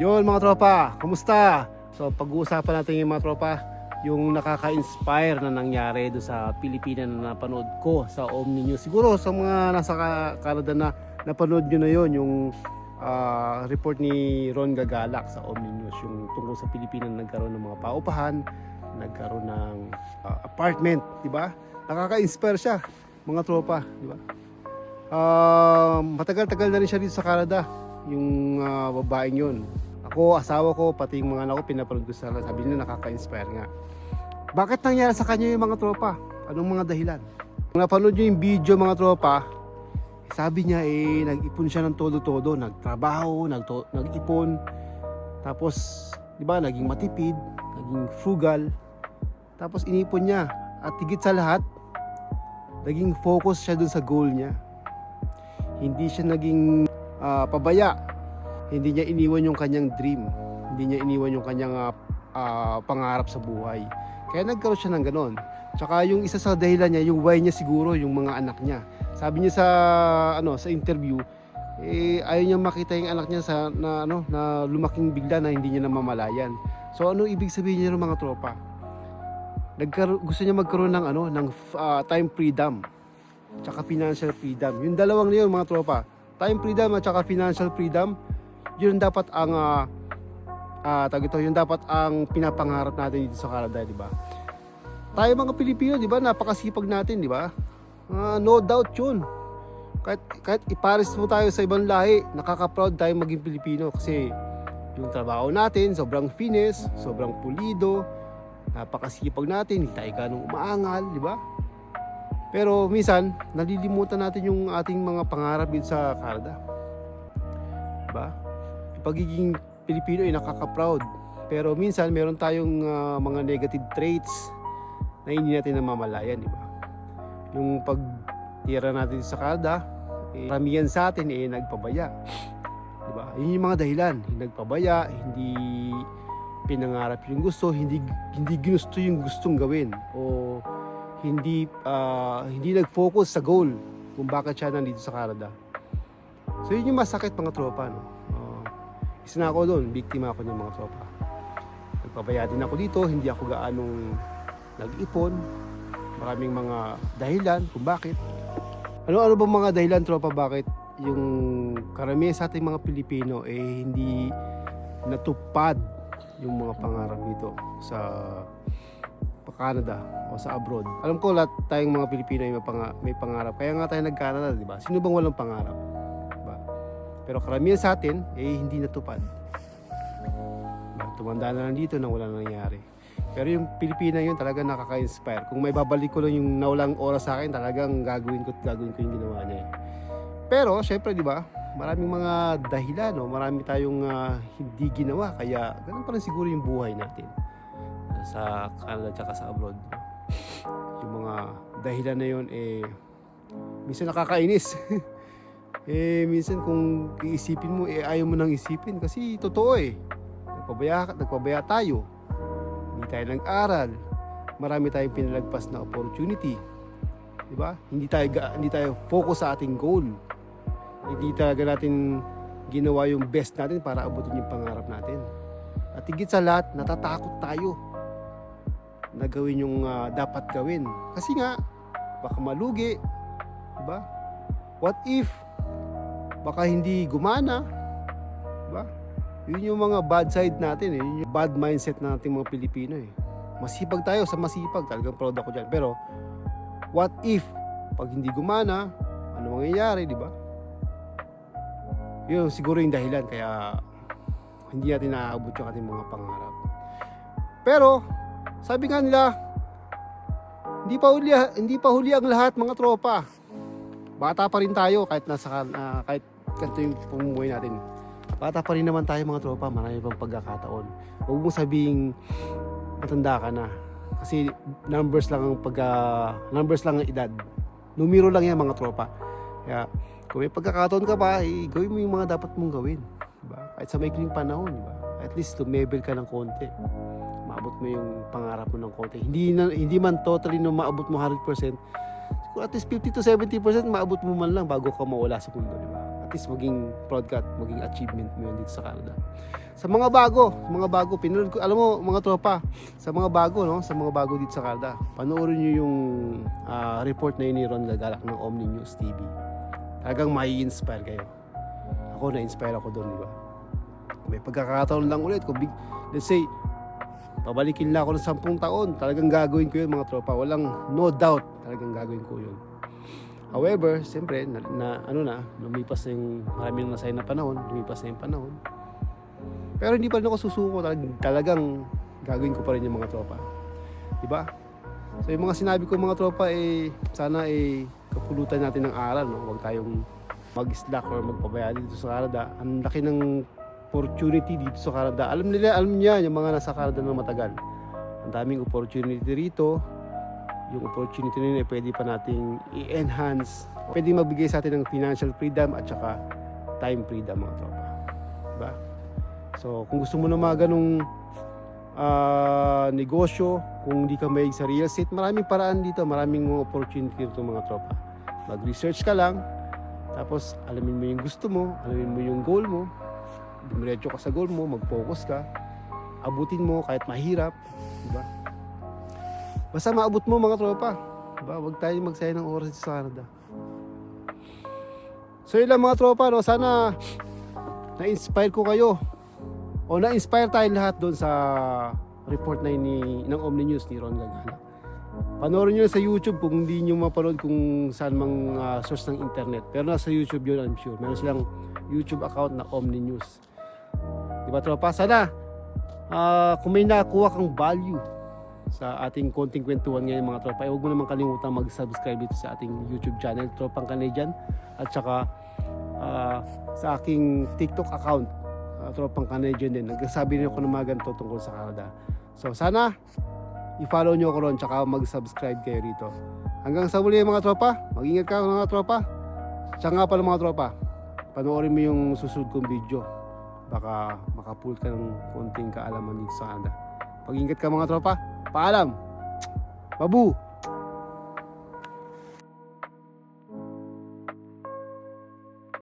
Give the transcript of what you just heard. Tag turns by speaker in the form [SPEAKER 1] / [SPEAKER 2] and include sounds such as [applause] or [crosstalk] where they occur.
[SPEAKER 1] Yon mga tropa, kumusta? So pag-uusapan natin yung mga tropa, yung nakaka-inspire na nangyari do sa Pilipinas na napanood ko sa Omni News. Siguro sa mga nasa Canada na napanood nyo na yon yung ah, report ni Ron Gagalak sa Omni News yung tungkol sa Pilipinas na nagkaroon ng mga paupahan, nagkaroon ng ah, apartment, di ba? Nakaka-inspire siya, mga tropa, di ba? Ah, matagal-tagal na rin siya dito sa Canada, yung ah, babaeng yun. Ako, asawa ko, pati yung mga anak ko, pinapanood ko sa sabi nila nakaka-inspire nga. Bakit nangyari sa kanya yung mga tropa? Anong mga dahilan? Kung napanood nyo yung video mga tropa, sabi niya eh, nag-ipon siya ng todo-todo, nagtrabaho, nag-ipon, tapos, di ba, naging matipid, naging frugal, tapos inipon niya. At higit sa lahat, naging focus siya dun sa goal niya. Hindi siya naging ah, pabaya. Hindi niya iniwan yung kanyang dream. Hindi niya iniwan yung kanyang ah, ah, pangarap sa buhay. Kaya nagkaroon siya ng ganon. Tsaka yung isa sa dahilan niya, yung why niya siguro, yung mga anak niya. Sabi niya sa ano sa interview, eh ayaw niya makita yung anak niya sa na ano na lumaking bigla na hindi niya namamalayan. So ano ibig sabihin niya ng mga tropa? Nagkaroon gusto niya magkaroon ng ano ng ah, time freedom tsaka financial freedom. Yung dalawang na yun mga tropa, time freedom at tsaka financial freedom, yun dapat ang ah ah, tawag ito, yun dapat ang pinapangarap natin dito sa Canada, di ba? Tayo mga Pilipino, di ba? Napakasipag natin, di ba? Ah, no doubt yun. Kahit, kahit ipares mo tayo sa ibang lahi, nakaka-proud tayo maging Pilipino kasi yung trabaho natin, sobrang fines, sobrang pulido, napakasipag natin, hindi tayo ganong umaangal, di ba? Pero minsan, nalilimutan natin yung ating mga pangarap dito sa Canada. Diba? Pagiging Pilipino ay nakaka-proud. Pero minsan, meron tayong ah, mga negative traits na hindi natin namamalayan, di ba? Yung pagtira natin sa Canada, eh, karamihan sa atin eh nagpabaya. Di ba? Yun yung mga dahilan. Hindi nagpabaya, hindi pinangarap yung gusto, hindi hindi ginusto yung gustong gawin o hindi ah, hindi nag-focus sa goal kung bakit siya nandito sa Canada. So yun yung masakit mga tropa. No? Uh, isa na ako doon, biktima ako ng mga tropa. Nagpabaya din ako dito, hindi ako gaanong nag-ipon. Maraming mga dahilan kung bakit. Ano-ano ba mga dahilan tropa bakit yung karamihan sa ating mga Pilipino eh hindi natupad yung mga pangarap dito sa Canada o sa abroad. Alam ko lahat tayong mga Pilipino ay may, panga- may pangarap. Kaya nga tayo nag-Canada, di ba? Sino bang walang pangarap? Pero karamihan sa atin, eh hindi natupad. Tumanda na lang dito nang wala nang nangyari. Pero yung Pilipina yun talaga nakaka-inspire. Kung may babalik ko lang yung nawalang oras sa akin, talagang gagawin ko at gagawin ko yung ginawa niya. eh. Pero, syempre, di ba? Maraming mga dahilan, no? marami tayong ah, hindi ginawa. Kaya, ganun pa rin siguro yung buhay natin sa Canada at sa abroad. Yung mga dahilan na yun, eh, minsan nakakainis. [laughs] eh, minsan kung iisipin mo, eh, ayaw mo nang isipin. Kasi totoo eh. Nagpabaya, nagpabaya tayo. Hindi tayo nag-aral. Marami tayong pinalagpas na opportunity. Di ba? Hindi tayo, hindi tayo focus sa ating goal. Hindi talaga natin ginawa yung best natin para abutin yung pangarap natin. At higit sa lahat, natatakot tayo na gawin yung ah, dapat gawin. Kasi nga, baka malugi. Diba? What if? Baka hindi gumana. Diba? Yun yung mga bad side natin eh. Yun yung bad mindset nating mga Pilipino eh. Masipag tayo sa masipag. Talagang proud ako dyan. Pero, what if? Pag hindi gumana, ano mangyayari, di ba? Yun siguro yung dahilan kaya hindi natin naaabot yung ating mga pangarap. Pero, sabi nga nila, hindi pa huli, hindi pa huli ang lahat mga tropa. Bata pa rin tayo kahit nasa ah, kahit ganito yung pamumuhay natin. Bata pa rin naman tayo mga tropa, marami pang pagkakataon. Huwag mong sabing matanda ka na. Kasi numbers lang ang pag numbers lang ang edad. Numero lang yan mga tropa. Kaya kung may pagkakataon ka pa, eh, gawin mo yung mga dapat mong gawin. Diba? Kahit sa maikling panahon, diba? At least lumevel ka ng konti maabot mo yung pangarap mo ng konti. Hindi, na, hindi man totally na maabot mo 100%. Siguro at least 50 to 70% maabot mo man lang bago ka mawala sa mundo, di ba? At least maging proud ka at maging achievement mo yun dito sa Canada. Sa mga bago, mga bago, pinanood ko, alam mo mga tropa, sa mga bago, no, sa mga bago dito sa Canada, panoorin nyo yung ah, report na yun ni Ron Gagalak ng Omni News TV. Talagang may inspire kayo. Ako na-inspire ako doon, di ba? May pagkakataon lang ulit, kung big, let's say, pabalikin lang ako ng sampung taon, talagang gagawin ko yun mga tropa. Walang no doubt, talagang gagawin ko yun. However, siyempre, na, na ano na, lumipas na yung marami na nasay na panahon, lumipas na yung panahon. Pero hindi pa rin ako susuko, talagang, talagang gagawin ko pa rin yung mga tropa. Ba? So yung mga sinabi ko mga tropa eh sana eh kapulutan natin ng aral no. Huwag tayong mag-slack or magpabaya dito sa Canada. Ang laki ng opportunity dito sa Canada. Alam nila, alam niya yung mga nasa Canada na matagal. Ang daming opportunity rito. Yung opportunity na yun eh, pwede pa nating i-enhance. Pwede magbigay sa atin ng financial freedom at saka time freedom mga tropa. Diba? So, kung gusto mo na mga ganong ah, negosyo, kung hindi ka may sa real estate, maraming paraan dito, maraming opportunity dito mga tropa. Mag-research ka lang, tapos alamin mo yung gusto mo, alamin mo yung goal mo, dumiretso ka sa goal mo, mag-focus ka, abutin mo kahit mahirap, di ba? Basta maabot mo mga tropa, di ba? Huwag tayo magsayang ng oras sa Canada. So yun lang mga tropa, no? sana na-inspire ko kayo o na-inspire tayong lahat doon sa report na ni, ng Omni News ni Ron Gagana. Panoorin nyo sa YouTube kung hindi nyo mapanood kung saan mang ah, source ng internet. Pero nasa YouTube yun, I'm sure. Meron silang YouTube account na Omni News. Di ba tropa? Sana ah, kung may nakuha kang value sa ating konting kwentuhan ngayon mga tropa, eh, huwag mo naman kalimutan mag-subscribe dito sa ating YouTube channel, Tropang Canadian, at saka ah, sa aking TikTok account, uh, Tropang Canadian din. Nagsasabi rin ako ng mga ganito tungkol sa Canada. So sana, i-follow nyo ako ron, tsaka mag-subscribe kayo rito. Hanggang sa muli mga tropa, mag-ingat ka mga tropa. Tsaka nga pala mga tropa, panoorin mo yung susunod kong video. Baka makapul ka ng konting kaalaman dito sa Canada. Pag-ingat ka mga tropa, paalam! Babu!